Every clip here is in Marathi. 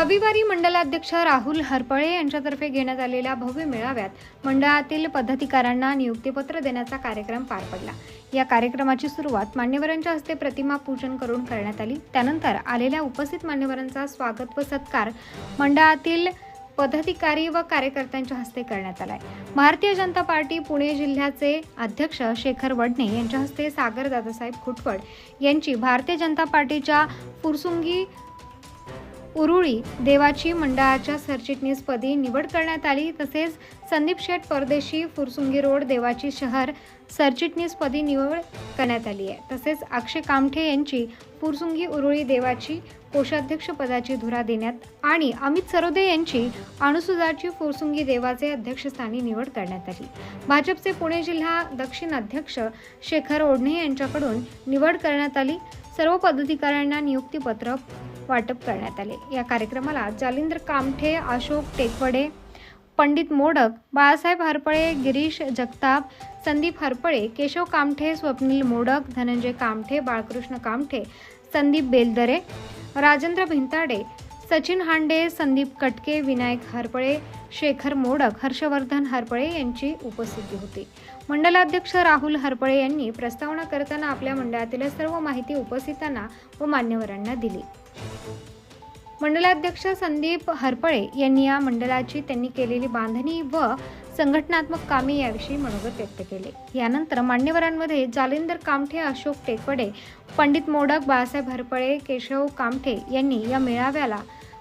रविवारी मंडलाध्यक्ष राहुल हरपळे यांच्यातर्फे घेण्यात आलेल्या भव्य मेळाव्यात मंडळातील पदाधिकाऱ्यांना नियुक्तीपत्र देण्याचा कार्यक्रम पार पडला. या कार्यक्रमाची सुरुवात मान्यवरांच्या हस्ते प्रतिमा पूजन करून करण्यात आली. त्यानंतर आलेल्या उपस्थित मान्यवरांचा स्वागत व सत्कार मंडळातील पदाधिकारी व कार्यकर्त्यांच्या हस्ते करण्यात आलाय. भारतीय जनता पार्टी पुणे जिल्ह्याचे अध्यक्ष शेखर वडणे यांच्या हस्ते सागर दादासाहेब खुटवड यांची भारतीय जनता पार्टीच्या फुरसुंगी उरुळी देवाची मंडळाच्या सरचिटणीसपदी निवड करण्यात आली. तसेच संदीप शेठ परदेशी फुरसुंगी रोड देवाची शहर सरचिटणीसपदी निवड करण्यात आली आहे. तसेच अक्षय कामठे यांची फुरसुंगी उरुळी देवाची कोषाध्यक्षपदाची धुरा देण्यात आणि अमित सरोदे यांची अणुसुधाची फुरसुंगी देवाचे अध्यक्षस्थानी निवड करण्यात आली. भाजपचे पुणे जिल्हा दक्षिण अध्यक्ष शेखर ओढणे यांच्याकडून निवड करण्यात आली. सर्व पदाधिकाऱ्यांना नियुक्तीपत्र वाटप करण्यात आले. या कार्यक्रमाला जालिंद्र कामठे अशोक टेकवडे पंडित मोडक बाळासाहेब हरपळे गिरीश जगताप संदीप हरपळे केशव कामठे स्वप्नील मोडक धनंजय कामठे बाळकृष्ण कामठे संदीप बेलदरे राजेंद्र भिंताडे सचिन हांडे संदीप कटके विनायक हरपळे शेखर मोडक हर्षवर्धन हरपळे यांची उपस्थिती होती. मंडलाध्यक्ष राहुल हरपळे यांनी प्रस्तावना करताना आपल्या मंडळातील सर्व माहिती उपस्थितांना व मान्यवरांना दिली. मंडलाध्यक्ष संदीप हरपळे यांनी या मंडळाची त्यांनी केलेली बांधणी व संघटनात्मक कामे याविषयी मनोगत व्यक्त केले. यानंतर मान्यवरांमध्ये जालिंदर कामठे अशोक टेकवडे पंडित मोडक बाळासाहेब हरपळे केशव कामठे यांनी या मेळाव्याला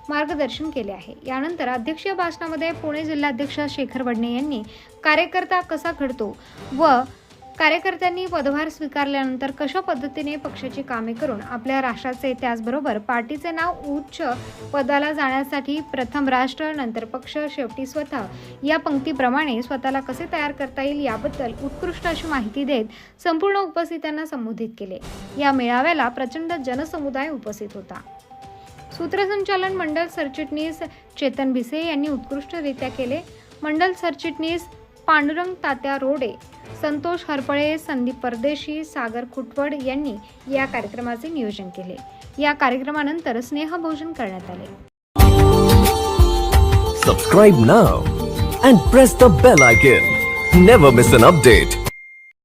मार्गदर्शन केले आहे. यानंतर अध्यक्षीय भाषणामध्ये पुणे जिल्हाध्यक्ष शेखर वडणे यांनी कार्यकर्ता कसा घडतो व कार्यकर्त्यांनी पदभार स्वीकारल्यानंतर कशा पद्धतीने पक्षाची कामे करून आपल्या राष्ट्राचे त्याचबरोबर पार्टीचे नाव उच्च पदाला जाण्यासाठी प्रथम राष्ट्र नंतर पक्ष शेवटी स्वतः या पंक्तीप्रमाणे स्वतःला कसे तयार करता येईल याबद्दल उत्कृष्ट अशी माहिती देत संपूर्ण उपस्थितांना संबोधित केले. या मेळाव्याला प्रचंड जनसमुदाय उपस्थित होता. सूत्रसंचालन मंडळ सरचिटणीस चेतन भिसे यांनी उत्कृष्टरित्या केले. मंडल सरचिटणीस पांडुरंग तात्या रोडे संतोष हरपळे संदीप परदेशी सागर खुटवड यांनी या कार्यक्रमाचे नियोजन केले. या कार्यक्रमानंतर स्नेहभोजन करण्यात आले. Subscribe now and press the bell icon never miss an update